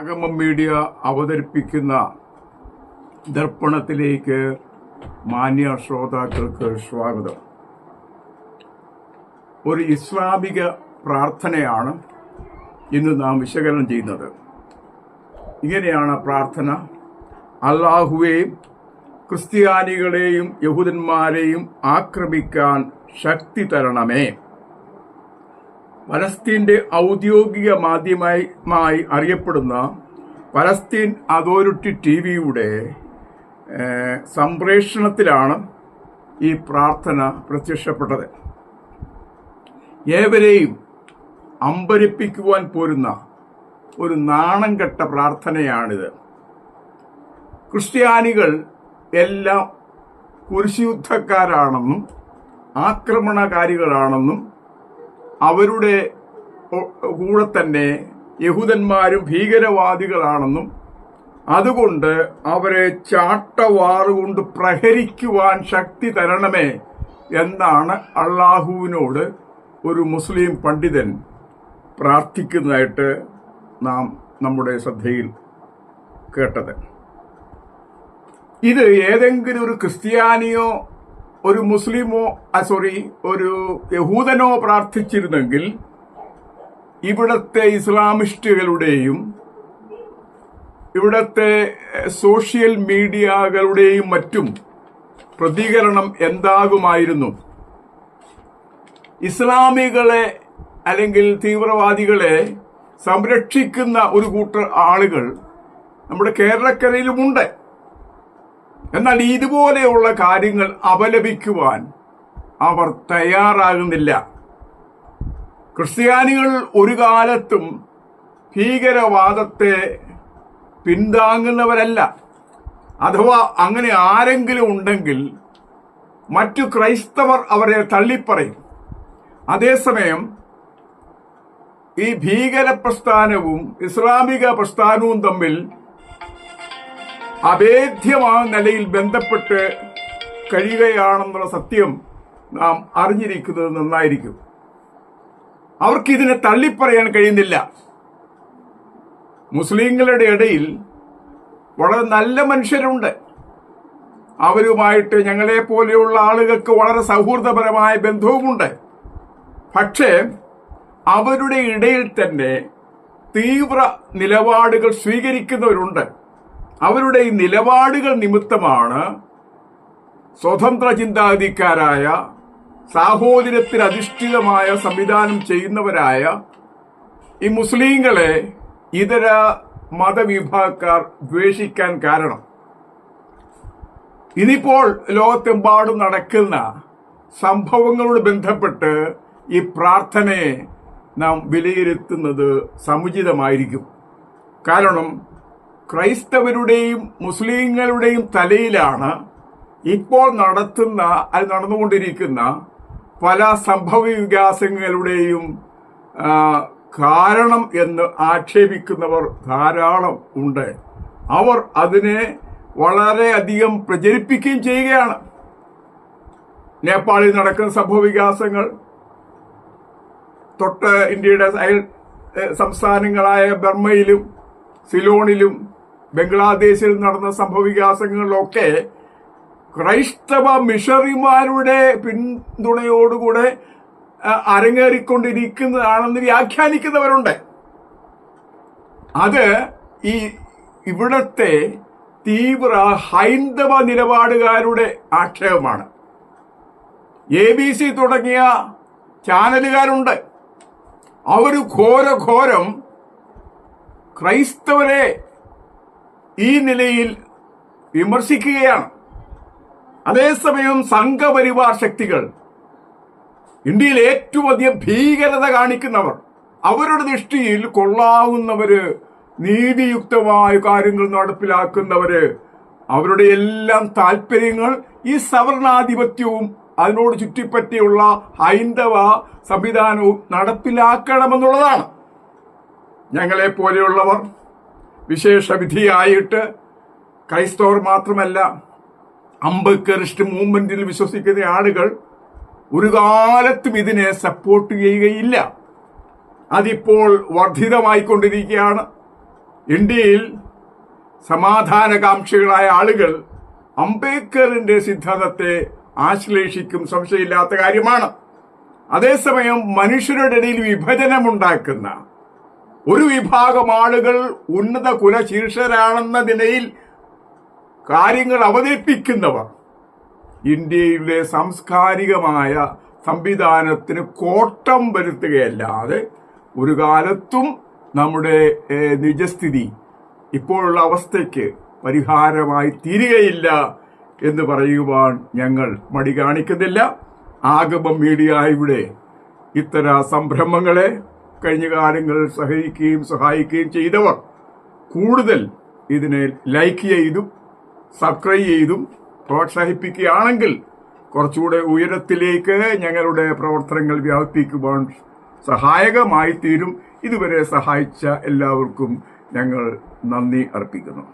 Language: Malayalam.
അഗമം മീഡിയ അവതരിപ്പിക്കുന്ന ദർപ്പണത്തിലേക്ക് മാന്യ ശ്രോതാക്കൾക്ക് സ്വാഗതം. ഒരു ഇസ്ലാമിക പ്രാർത്ഥനയാണ് ഇന്ന് നാം വിശകലനം ചെയ്യുന്നത്. ഇങ്ങനെയാണ് പ്രാർത്ഥന. അള്ളാഹുവേയും ക്രിസ്ത്യാനികളെയും യഹൂദന്മാരെയും ആക്രമിക്കാൻ ശക്തി തരണമേ. പലസ്തീന്റെ ഔദ്യോഗിക മാധ്യമമായി അറിയപ്പെടുന്ന പലസ്തീൻ അതോറിറ്റി ടി വിയുടെ സംപ്രേഷണത്തിലാണ് ഈ പ്രാർത്ഥന പ്രത്യക്ഷപ്പെട്ടത്. ഏവരെയും അമ്പരിപ്പിക്കുവാൻ പോരുന്ന ഒരു നാണം കെട്ട പ്രാർത്ഥനയാണിത്. ക്രിസ്ത്യാനികൾ എല്ലാം കുരിശുയുദ്ധക്കാരാണെന്നും ആക്രമണകാരികളാണെന്നും അവരുടെ കൂടെ തന്നെ യഹൂദന്മാരും ഭീകരവാദികളാണെന്നും അതുകൊണ്ട് അവരെ ചാട്ടവാറുകൊണ്ട് പ്രഹരിക്കുവാൻ ശക്തി തരണമേ എന്നാണ് അള്ളാഹുവിനോട് ഒരു മുസ്ലിം പണ്ഡിതൻ പ്രാർത്ഥിക്കുന്നതായിട്ട് നാം നമ്മുടെ ശ്രദ്ധയിൽ കേട്ടത്. ഇത് ഏതെങ്കിലും ഒരു ക്രിസ്ത്യാനിയോ ഒരു മുസ്ലിമോ സോറി ഒരു യഹൂദനോ പ്രാർത്ഥിച്ചിരുന്നെങ്കിൽ ഇവിടത്തെ ഇസ്ലാമിസ്റ്റുകളുടെയും ഇവിടത്തെ സോഷ്യൽ മീഡിയകളുടെയും മറ്റും പ്രതികരണം എന്താകുമായിരുന്നു? ഇസ്ലാമികളെ അല്ലെങ്കിൽ തീവ്രവാദികളെ സംരക്ഷിക്കുന്ന ഒരു കൂട്ടർ ആളുകൾ നമ്മുടെ കേരളക്കരയിലുമുണ്ട്. എന്നാൽ ഇതുപോലെയുള്ള കാര്യങ്ങൾ അപലപിക്കുവാൻ അവർ തയ്യാറാകുന്നില്ല. ക്രിസ്ത്യാനികൾ ഒരു കാലത്തും ഭീകരവാദത്തെ പിന്താങ്ങുന്നവരല്ല. അഥവാ അങ്ങനെ ആരെങ്കിലും ഉണ്ടെങ്കിൽ മറ്റു ക്രൈസ്തവർ അവരെ തള്ളിപ്പറയും. അതേസമയം ഈ ഭീകര പ്രസ്ഥാനവും ഇസ്ലാമിക പ്രസ്ഥാനവും തമ്മിൽ അഭേദ്യമായ നിലയിൽ ബന്ധപ്പെട്ട് കഴിയുകയാണെന്നുള്ള സത്യം നാം അറിഞ്ഞിരിക്കുന്നത് നന്നായിരിക്കും. അവർക്ക് ഇതിനെ തള്ളിപ്പറയാൻ കഴിയുന്നില്ല. മുസ്ലിങ്ങളുടെ ഇടയിൽ വളരെ നല്ല മനുഷ്യരുണ്ട്. അവരുമായിട്ട് ഞങ്ങളെ പോലെയുള്ള ആളുകൾക്ക് വളരെ സൗഹൃദപരമായ ബന്ധവുമുണ്ട്. പക്ഷേ അവരുടെ ഇടയിൽ തന്നെ തീവ്ര നിലപാടുകൾ സ്വീകരിക്കുന്നവരുണ്ട്. അവരുടെ ഈ നിലപാടുകൾ നിമിത്തമാണ് സ്വതന്ത്ര ചിന്താഗതിക്കാരായ സാഹോദര്യത്തിൽ അധിഷ്ഠിതമായ സംവിധാനം ചെയ്യുന്നവരായ ഈ മുസ്ലിങ്ങളെ ഇതര മതവിഭാഗക്കാർ ദ്വേഷിക്കാൻ കാരണം. ഇനിയിപ്പോൾ ലോകത്തെമ്പാടും നടക്കുന്ന സംഭവങ്ങളോട് ബന്ധപ്പെട്ട് ഈ പ്രാർത്ഥനയെ നാം വിലയിരുത്തുന്നത് സമുചിതമായിരിക്കും. കാരണം ക്രൈസ്തവരുടെയും മുസ്ലിങ്ങളുടെയും തലയിലാണ് ഇപ്പോൾ നടത്തുന്ന അത് നടന്നുകൊണ്ടിരിക്കുന്ന പല സംഭവ വികാസങ്ങളുടെയും കാരണം എന്ന് ആക്ഷേപിക്കുന്നവർ ധാരാളം ഉണ്ട്. അവർ അതിനെ വളരെയധികം പ്രചരിപ്പിക്കുകയും ചെയ്യുകയാണ്. നേപ്പാളിൽ നടക്കുന്ന സംഭവ വികാസങ്ങൾ തൊട്ട് ഇന്ത്യയുടെ അയൽ സംസ്ഥാനങ്ങളായ ബർമ്മയിലും സിലോണിലും ബംഗ്ലാദേശിൽ നടന്ന സംഭവവികാസങ്ങളിലൊക്കെ ക്രൈസ്തവ മിഷറിമാരുടെ പിന്തുണയോടുകൂടെ അരങ്ങേറിക്കൊണ്ടിരിക്കുന്നതാണെന്ന് വ്യാഖ്യാനിക്കുന്നവരുണ്ട്. അത് ഈ ഇവിടത്തെ തീവ്ര ഹൈന്ദവ നിലപാടുകാരുടെ ആക്ഷേപമാണ്. എ ബി സി തുടങ്ങിയ ചാനലുകാരുണ്ട്. അവർ ഘോരഘോരം ക്രൈസ്തവരെ ഈ നിലയിൽ വിമർശിക്കുകയാണ്. അതേസമയം സംഘപരിവാർ ശക്തികൾ ഇന്ത്യയിൽ ഏറ്റവും അധികം ഭീകരത കാണിക്കുന്നവർ അവരുടെ ദൃഷ്ടിയിൽ കൊള്ളാവുന്നവര് നീതിയുക്തമായ കാര്യങ്ങൾ നടപ്പിലാക്കുന്നവര് അവരുടെ എല്ലാം താല്പര്യങ്ങൾ ഈ സവർണാധിപത്യവും അതിനോട് ചുറ്റിപ്പറ്റിയുള്ള ഹൈന്ദവ സംവിധാനവും നടപ്പിലാക്കണമെന്നുള്ളതാണ്. ഞങ്ങളെ പോലെയുള്ളവർ വിശേഷ വിധിയായിട്ട് ക്രൈസ്തവർ മാത്രമല്ല അംബേദ്കറിസ്റ്റ് മൂവ്മെന്റിൽ വിശ്വസിക്കുന്ന ആളുകൾ ഒരു കാലത്തും ഇതിനെ സപ്പോർട്ട് ചെയ്യുകയില്ല. അതിപ്പോൾ വർദ്ധിതമായിക്കൊണ്ടിരിക്കുകയാണ്. ഇന്ത്യയിൽ സമാധാനകാംക്ഷികളായ ആളുകൾ അംബേദ്കറിന്റെ സിദ്ധാന്തത്തെ ആശ്ലേഷിക്കും സംശയമില്ലാത്ത കാര്യമാണ്. അതേസമയം മനുഷ്യരുടെ ഇടയിൽ വിഭജനമുണ്ടാക്കുന്ന ഒരു വിഭാഗം ആളുകൾ ഉന്നത കുലശീർഷരാണെന്ന നിലയിൽ കാര്യങ്ങൾ അവതരിപ്പിക്കുന്നവർ. ഇന്ത്യയിലെ സാംസ്കാരികമായ സംവിധാനത്തിന് കോട്ടം വരുത്തുകയല്ലാതെ ഒരു കാലത്തും നമ്മുടെ നിജസ്ഥിതി ഇപ്പോഴുള്ള അവസ്ഥയ്ക്ക് പരിഹാരമായി തീരുകയില്ല എന്ന് പറയുവാൻ ഞങ്ങൾ മടി കാണിക്കുന്നില്ല. ആഗമം ഇവിടെ ഇത്തരം സംരംഭങ്ങളെ കഴിഞ്ഞ കാലങ്ങളിൽ സഹകരിക്കുകയും സഹായിക്കുകയും ചെയ്തവർ കൂടുതൽ ഇതിനെ ലൈക്ക് ചെയ്തും സബ്സ്ക്രൈബ് ചെയ്തും പ്രോത്സാഹിപ്പിക്കുകയാണെങ്കിൽ കുറച്ചുകൂടെ ഉയരത്തിലേക്ക് ഞങ്ങളുടെ പ്രവർത്തനങ്ങൾ വ്യാപിപ്പിക്കുവാൻ സഹായകമായി തീരും. ഇതുവരെ സഹായിച്ച എല്ലാവർക്കും ഞങ്ങൾ നന്ദി അർപ്പിക്കുന്നു.